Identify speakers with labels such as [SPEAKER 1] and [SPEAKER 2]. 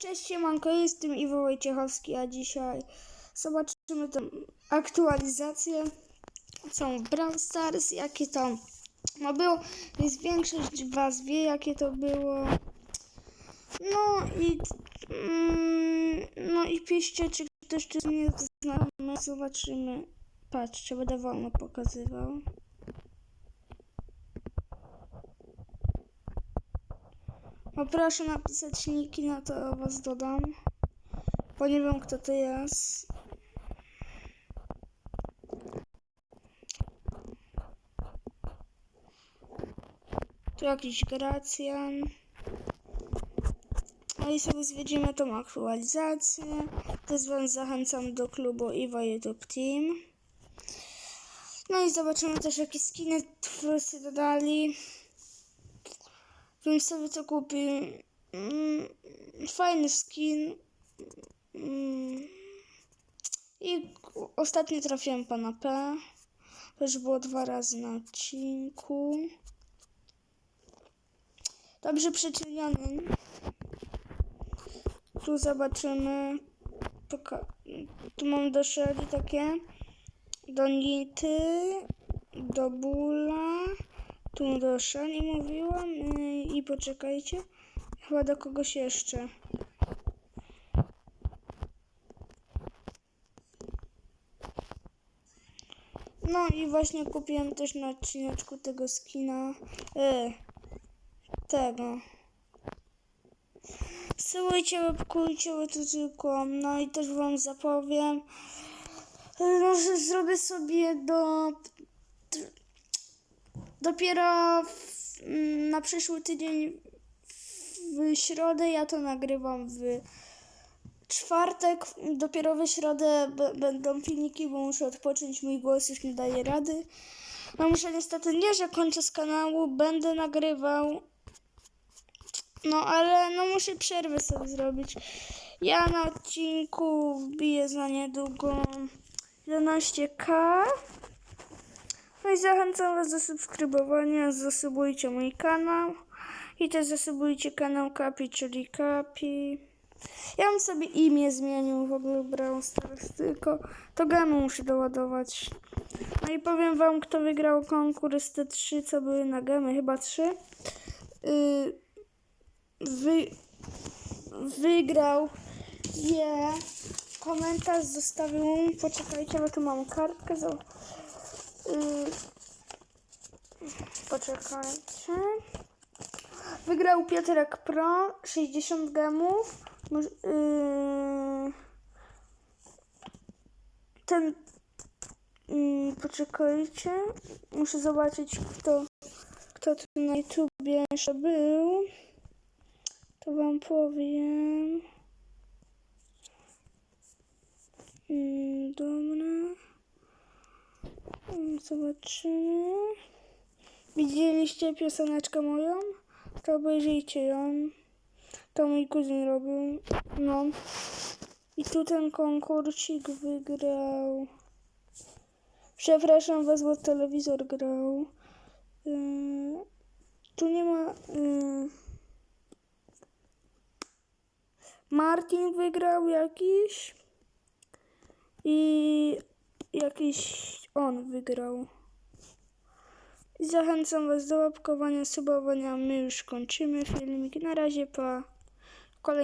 [SPEAKER 1] Cześć siemanko, jestem Iwo Wojciechowski, a dzisiaj zobaczymy tą aktualizację, co w Brawl Stars, jakie tam no było, jest większość was wie, jakie to było. No i mm, no i piszcie, czy ktoś czy nie znamy, zobaczymy. Patrzcie, będę wolno pokazywał. Poproszę napisać niki, na to was dodam. Bo nie wiem kto to jest. Tu jakiś Gracjan. No i sobie zwiedzimy tą aktualizację. Też was zachęcam do klubu Iwa YouTube Team. No i zobaczymy też jakie skiny twórcy dodali. Więc sobie to kupił. Mm, fajny skin. Mm. I ostatnio trafiłem pana P. Już było dwa razy na odcinku. Dobrze przecieniony. Tu zobaczymy. Poka- tu mam do takie. Do Nity. Do Bula. Tu do Shani mówiłam. Yy, I poczekajcie. Chyba do kogoś jeszcze. No i właśnie kupiłem też na odcineczku tego skina. Yy, tego. Subujcie, łapkujcie, bo to tylko. No i też wam zapowiem. No, że zrobię sobie do. Dopiero w, mm, na przyszły tydzień w środę ja to nagrywam w czwartek. Dopiero w środę będą filmiki, bo muszę odpocząć. Mój głos już nie daje rady. No muszę niestety nie, że kończę z kanału. Będę nagrywał. No ale no muszę przerwę sobie zrobić. Ja na odcinku wbiję za niedługo 11k. No i zachęcam Was do subskrybowania, zasubujcie mój kanał i też zasubujcie kanał Kapi, czyli Kapi. Ja bym sobie imię zmienił w ogóle Brawl Stars, tylko to gemy muszę doładować. No i powiem Wam, kto wygrał konkurs te trzy, co były na gemy, chyba trzy. Yy, wy, wygrał je. Komentarz zostawił, poczekajcie, bo tu mam kartkę. Poczekajcie. Wygrał Piotrek Pro 60 gemów. Yy, ten. Yy, poczekajcie. Muszę zobaczyć, kto, kto tu na YouTubie jeszcze był. To wam powiem. Mm, Dobra. Mm, Zobaczymy. Widzieliście pioseneczkę moją? To obejrzyjcie ją. To mój kuzyn robił. No. I tu ten konkursik wygrał. Przepraszam was, bo telewizor grał. Yy, tu nie ma. Yy, Martin wygrał jakiś. I jakiś on wygrał. Zachęcam Was do łapkowania, subowania. My już kończymy filmik. Na razie, pa.